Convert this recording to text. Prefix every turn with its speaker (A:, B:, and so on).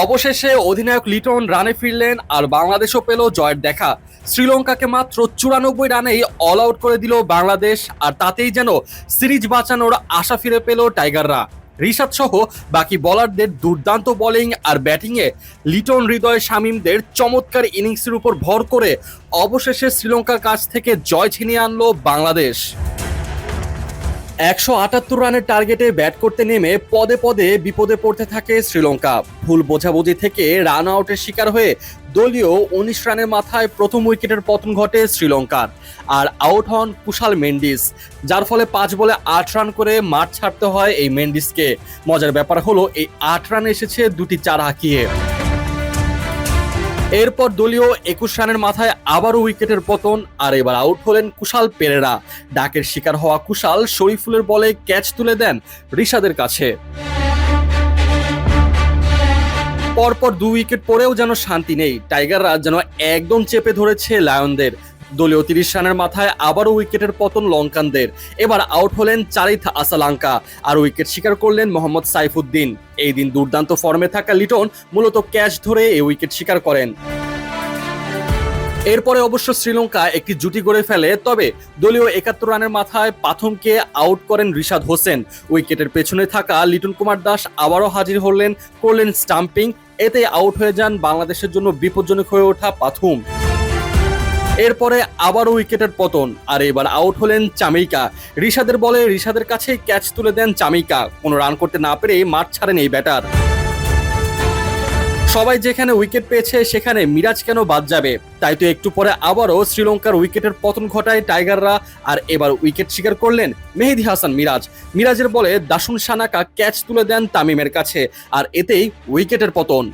A: অবশেষে অধিনায়ক লিটন রানে ফিরলেন আর বাংলাদেশও পেল জয়ের দেখা। শ্রীলঙ্কাকে মাত্র চুরানব্বই রানেই অল আউট করে দিল বাংলাদেশ আর তাতেই যেন সিরিজ বাঁচানোর আশা ফিরে পেল টাইগাররা। রিশাদ সহ বাকি বোলারদের দুর্দান্ত বোলিং আর ব্যাটিংয়ে লিটন হৃদয় শামীমদের চমৎকার ইনিংসের উপর ভর করে অবশেষে শ্রীলঙ্কার কাছ থেকে জয় ছিনিয়ে আনলো বাংলাদেশ। একশো আটাত্তর রানের টার্গেটে ব্যাট করতে নেমে পদে পদে বিপদে পড়তে থাকে শ্রীলঙ্কা। ভুল বোঝাবুঝি থেকে রান আউটের শিকার হয়ে দলীয় উনিশ রানের মাথায় প্রথম উইকেটের পতন ঘটে শ্রীলঙ্কার, আর আউট হন কুশাল মেন্ডিস, যার ফলে পাঁচ বলে আট রান করে মাঠ ছাড়তে হয় এই মেন্ডিসকে। মজার ব্যাপার হলো, এই আট রান এসেছে দুটি চার হাঁকিয়ে। এরপর দলীয় একুশ রানের মাথায় আবারও উইকেটের পতন, আর এবার আউট হলেন কুশাল পেরেরা। ডাকের শিকার হওয়া কুশাল শরীফুলের বলে ক্যাচ তুলে দেন রিশাদের কাছে। পরপর দু উইকেট পরেও যেন শান্তি নেই। টাইগাররা যেন একদম চেপে ধরেছে লায়নদের। দলীয় তিরিশ রানের মাথায় আবারও উইকেটের পতন লঙ্কানদের। এবার আউট হলেন চারিথ আসালাঙ্কা আর উইকেট শিকার করলেন মোহাম্মদ সাইফুদ্দিন। এই দিন দুর্দান্ত ফর্মে থাকা লিটন মূলত ক্যাচ ধরে এই উইকেট শিকার করেন। এরপরে অবশ্য শ্রীলঙ্কা একটি জুটি গড়ে ফেলে, তবে দলীয় একাত্তর রানের মাথায় প্রথমকে আউট করেন রিশাদ হোসেন। উইকেটের পেছনে থাকা লিটন কুমার দাস আবারও হাজির হলেন, করলেন স্টাম্পিং। এতে আউট হয়ে যান বাংলাদেশের জন্য বিপজ্জনক হয়ে ওঠা পাথুম। এরপরে আবারও উইকেটের পতন, আর এবার আউট হলেন চামিকা। রিশাদের বলে রিশাদের কাছে ক্যাচ তুলে দেন চামিকা, কোনো রান করতে না পেরে মাঠ ছাড়েন এই ব্যাটার সবাই যেখানে উইকেট পেয়েছে সেখানে মিরাজ কেন বাদ যাবে? তাই তো একটু পরে আবারও শ্রীলঙ্কার উইকেটের পতন ঘটায় টাইগাররা, আর এবার উইকেট শিকার করলেন মেহেদি হাসান মিরাজ। মিরাজের বলে দাসুন সানাকা ক্যাচ তুলে দেন তামিমের কাছে, আর এতেই উইকেটের পতন।